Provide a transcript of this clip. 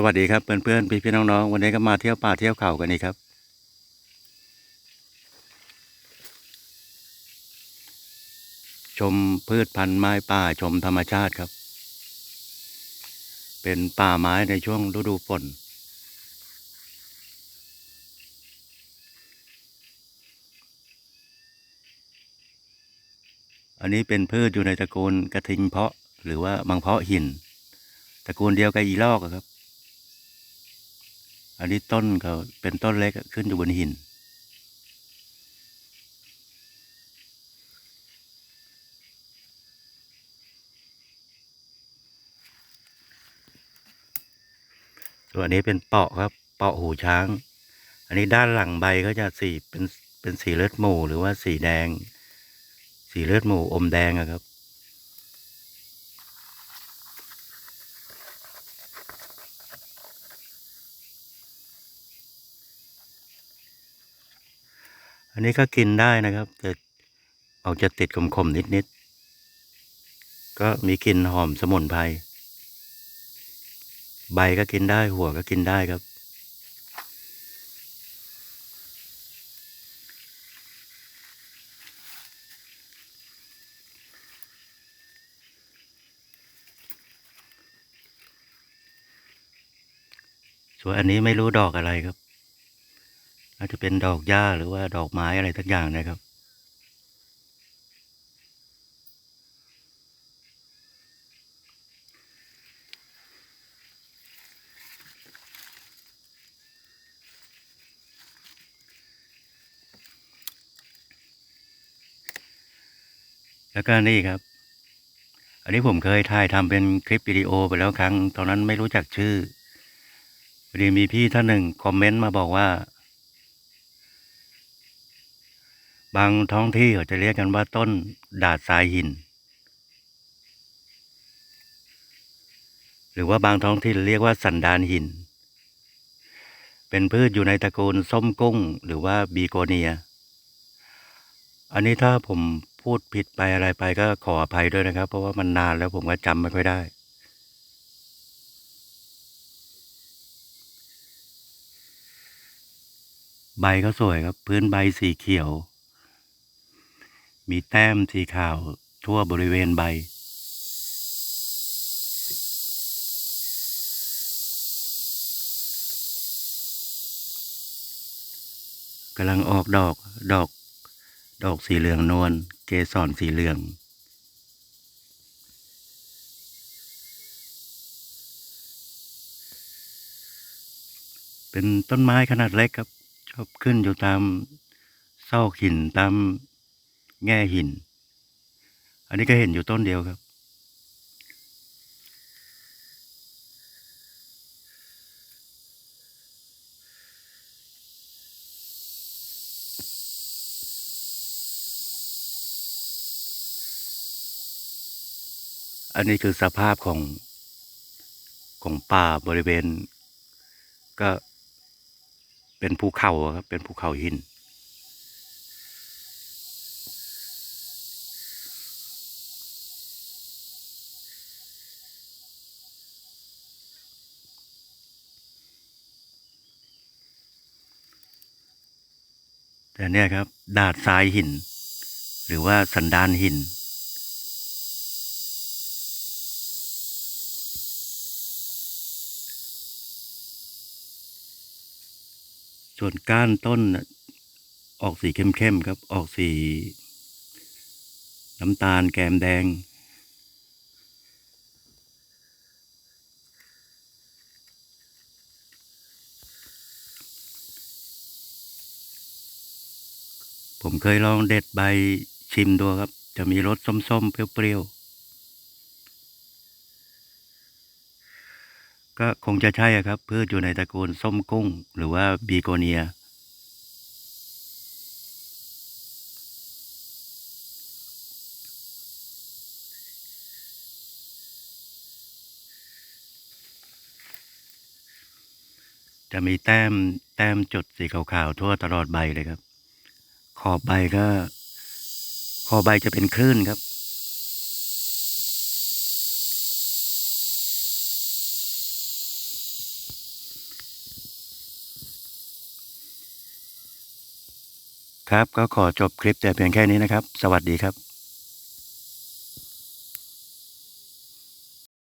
สวัสดีครับเพื่อนๆพี่ๆน้องๆวันนี้ก็มาเที่ยวป่าเที่ยวเขากันนี่ครับ ชมพืชพันธุ์ไม้ป่าชมธรรมชาติครับ เป็นป่าไม้ในช่วงฤดูฝนอันนี้เป็นพืชอยู่ในตระกูลกระทิงเพาะ หรือว่าบางเพาะหิน ตระกูลเดียวกับอีลอกครับ อันนี้ต้นเขาเป็นต้นเล็กขึ้นอยู่บนหิน ส่วนนี้เป็นเปาะครับ เปาะหูช้าง อันนี้ด้านหลังใบก็จะสีเป็นเป็นสีเลือดหมูหรือว่าสีแดง สีเลือดหมูอมแดงครับ อันนี้ก็กินได้นะครับ แต่ออกจะติดขมๆนิดๆ ก็มีกลิ่นหอมสมุนไพร ใบก็กินได้หัวก็กินได้ครับ ส่วนอันนี้ไม่รู้ดอกอะไรครับ อาจจะเป็นดอกหญ้าหรือว่าดอกไม้อะไรทักอย่างนะครับ แล้วก็นี่ครับ อันนี้ผมเคยถ่ายทำเป็นคลิปวิดีโอไปแล้วครั้ง ตอนนั้นไม่รู้จักชื่อพอดีมีพี่ท่านหนึ่งคอมเมนต์มาบอกว่า บางท้องที่เขาจะเรียกกันว่าต้นดาดทรายหิน หรือว่าบางท้องที่เรียกว่าสันดานหิน เป็นพืชอยู่ในตระกูลส้มกุ้ง หรือว่าบีโกเนีย อันนี้ถ้าผมพูดผิดไปอะไรไปก็ขออภัยด้วยนะครับ เพราะว่ามันนานแล้วผมก็จำไม่ค่อยได้ใบก็สวยครับ พื้นใบสีเขียว มีแต้มสีขาวทั่วบริเวณใบ กำลังออกดอกดอก ดอกสีเหลืองนวลเกสรสีเหลืองเป็นต้นไม้ขนาดเล็กครับ ชอบขึ้นอยู่ตามซอกหินตาม แง่หิน อันนี้ก็เห็นอยู่ต้นเดียวครับอันนี้คือสภาพของของป่าบริเวณ ก็เป็นภูเขาครับ เป็นภูเขาหิน แต่เนี่ยครับ ดาดทรายหิน หรือว่าสันดานหิน ส่วนก้านต้นออกสีเข้มๆครับ ออกสีน้ำตาลแกมแดง ผมเคยลองเด็ดใบชิมดูครับ จะมีรสส้มๆ เปรี้ยวๆ ก็คงจะใช่อะครับ พืชอยู่ในตระกูลส้มกุ้ง หรือว่าบีโกเนีย จะมีแต้มแต้มจุดสีขาวๆ ทั่วตลอดใบเลยครับ ขอบใบก็ ขอบใบจะเป็นคลื่นครับครับก็ขอจบคลิปแต่เพียงแค่นี้นะครับ สวัสดีครับ